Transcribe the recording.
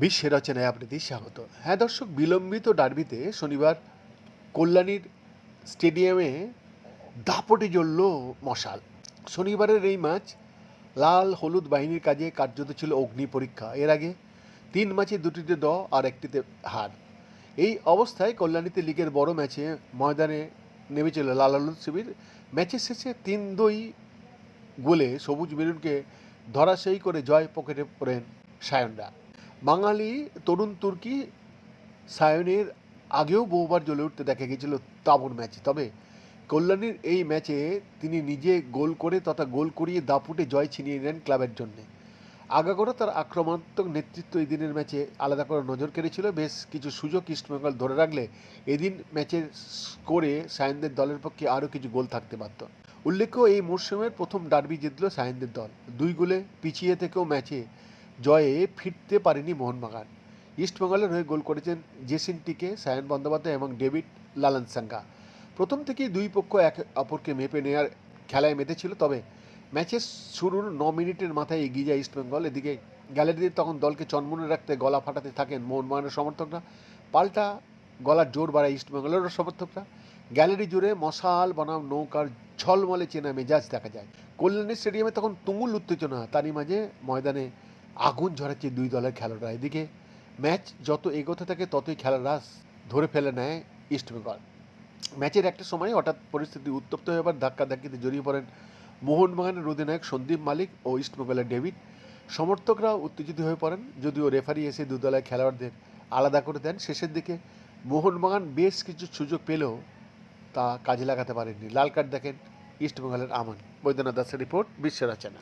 বিশ্বের রচনায় আপনাদের স্বাগত। হ্যাঁ দর্শক, বিলম্বিত ডার্বিতে শনিবার কল্যাণীর স্টেডিয়ামে দাপটে জ্বলল মশাল। শনিবারের এই ম্যাচ লাল হলুদ বাহিনীর কাজে কার্যত ছিল অগ্নি পরীক্ষা। এর আগে তিন ম্যাচে দুটিতে দ আর একটিতে হার। এই অবস্থায় কল্যাণীতে লিগের বড় ম্যাচে ময়দানে নেমেছিল লাল হলুদ শিবির। ম্যাচের শেষে তিন দুই গোলে সবুজ মেরুনকে ধরাশায়ী করে জয় পকেটে পড়েন সায়নরা। বাঙালি, তরুণ তুর্কি সায়নের আগেও বহুবার জ্বলে উঠতে দেখা গিয়েছিল তাবর ম্যাচে। তবে কল্যাণীর এই ম্যাচে তিনি নিজে গোল করে তথা গোল করিয়ে দাপুটে জয় ছিনিয়ে নেন ক্লাবের জন্যে। আগাগোড়া তার আক্রমণাত্মক নেতৃত্ব এই দিনের ম্যাচে আলাদা করে নজর কেড়েছিল। বেশ কিছু সুযোগ ইস্টবেঙ্গল ধরে রাখলে এদিন ম্যাচের স্কোরে সায়নদের দলের পক্ষে আরও কিছু গোল থাকতে পারত। উল্লেখ্য, এই মরশুমের প্রথম ডার্বি জিতল সায়নদের দল। দুই গোলে পিছিয়ে থেকেও ম্যাচে জয়ে ফিরতে পারেনি মোহনবাগান। ইস্টবেঙ্গলের হয়ে গোল করেছেন জেসিন টিকে, সায়ন বন্দ্যোপাধ্যায় এবং ডেভিড লালান সাঙ্গা প্রথম থেকেই দুই পক্ষ এক অপরকে মেপে নেওয়ার খেলায় মেতেছিল, তবে ম্যাচের শুরুর ন মিনিটের মাথায় এগিয়ে যায় ইস্টবেঙ্গল এদিকে গ্যালারিতে তখন দলকে চনমনে রাখতে গলা ফাটাতে থাকেন মোহনবাগানের সমর্থকরা। পাল্টা গলার জোর বাড়ায় ইস্টবেঙ্গলেরও সমর্থকরা। গ্যালারি জুড়ে মশাল বনাম নৌকার ঝলমলে চেনা মেজাজ দেখা যায়। কল্যাণী স্টেডিয়ামে তখন তুমুল উত্তেজনা। তারই মাঝে ময়দানে আগুন ঝরাচ্ছে দুই দলের খেলোয়াড়রা। এদিকে ম্যাচ যত এগোতে থাকে, ততই খেলার ধরে ফেলে নেয় ইস্টবেঙ্গল ম্যাচের একটা সময় হঠাৎ পরিস্থিতি উত্তপ্ত হয়ে আবার ধাক্কা ধাক্কিতে জড়িয়ে পড়েন মোহনবাগানের অধিনায়ক সন্দীপ মালিক ও ইস্টবেঙ্গলের ডেভিড। সমর্থকরা উত্তেজিত হয়ে পড়েন, যদিও রেফারি এসে দুদলের খেলোয়াড়দের আলাদা করে দেন। শেষের দিকে মোহনবাগান বেশ কিছু সুযোগ পেলেও তা কাজে লাগাতে পারেননি। লাল কার্ড দেখেন ইস্টবেঙ্গলের আমান। বৈদ্যনাথ দাসের রিপোর্ট বিশ্ব রচনা